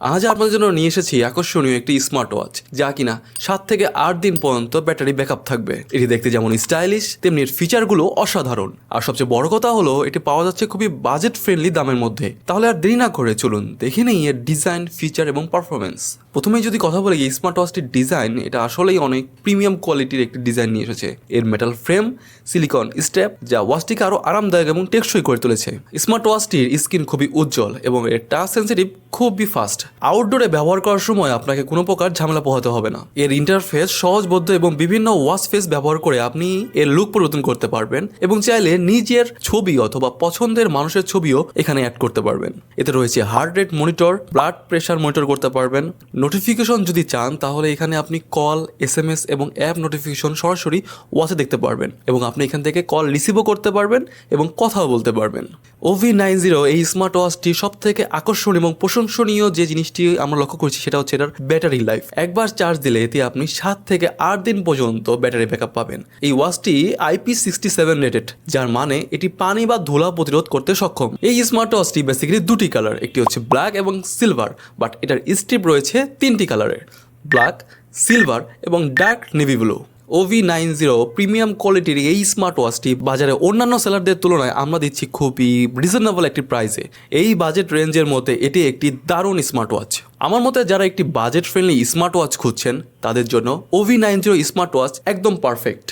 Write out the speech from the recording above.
আজ আপনাদের জন্য নিয়ে এসেছি আকর্ষণীয় একটি স্মার্ট ওয়াচ যা কিনা সাত থেকে আট দিন পর্যন্ত ব্যাটারি ব্যাকআপ থাকবে। এটি দেখতে যেমন স্টাইলিশ তেমনি এর ফিচারগুলো অসাধারণ। আর সবচেয়ে বড় কথা হলো, এটি পাওয়া যাচ্ছে খুবই বাজেট ফ্রেন্ডলি দামের মধ্যে। তাহলে আর দেরি না করে চলুন দেখে নেই এর ডিজাইন ফিচার এবং পারফরমেন্স প্রথমেই যদি কথা বলি, এই স্মার্ট ওয়াচটির ডিজাইন এটা আসলেই অনেক প্রিমিয়াম কোয়ালিটির একটি ডিজাইন নিয়ে এসেছে। এর মেটাল ফ্রেম সিলিকন স্টেপ যা ওয়াচটিকে আরও আরামদায়ক এবং টেকসই করে তুলেছে। স্মার্ট ওয়াচটির স্ক্রিন খুবই উজ্জ্বল এবং এর টাচ সেন্সিটিভ খুবই ফাস্ট আউটডোরে ব্যবহার করার সময় আপনাকে কোনো প্রকার ঝামেলা পোহাতে হবে না। এর ইন্টারফেস সহজবোধ্য এবং বিভিন্ন ওয়াচ ফেস ব্যবহার করে আপনি এর লুক পরিবর্তন করতে পারবেন এবং চাইলে নিজের ছবি অথবা পছন্দের মানুষের ছবিও এখানে অ্যাড করতে পারবেন। এতে রয়েছে heart rate monitor blood pressure monitor করতে পারবেন। নোটিফিকেশন যদি চান, তাহলে এখানে আপনি কল এস এম এস এবং অ্যাপ নোটিফিকেশন সরাসরি ওয়াচে দেখতে পারবেন এবং আপনি এখান থেকে কল রিসিভও করতে পারবেন এবং কথাও বলতে পারবেন। ওভি নাইন জিরো এই স্মার্ট ওয়াচটি সব থেকে আকর্ষণীয় এবং প্রশংসনীয় যে জিনিসটি আমরা লক্ষ্য করছি, সেটা হচ্ছে এটার ব্যাটারি লাইফ একবার চার্জ দিলে এতে আপনি সাত থেকে আট দিন পর্যন্ত ব্যাটারি ব্যাকআপ পাবেন। এই ওয়াচটি আইপি সিক্সটি সেভেন রেটেড যার মানে এটি পানি বা ধুলা প্রতিরোধ করতে সক্ষম। এই স্মার্ট ওয়াচটি বেসিক্যালি দুটি কালার একটি হচ্ছে ব্ল্যাক এবং সিলভার বাট এটার স্ট্রিপ রয়েছে তিনটি কালারের ব্ল্যাক সিলভার এবং dark navy blue OV nine zero premium কোয়ালিটির এই স্মার্ট ওয়াচটি বাজারে অন্যান্য সেলারদের তুলনায় আমরা দিচ্ছি খুবই রিজনেবল একটি প্রাইসে এই বাজেট রেঞ্জের মধ্যে এটি একটি দারুণ স্মার্ট ওয়াচ আমার মতে যারা একটি বাজেট ফ্রেন্ডলি স্মার্ট ওয়াচ খুঁজছেন, তাদের জন্য ওভি নাইন জিরো স্মার্ট ওয়াচ একদম পারফেক্ট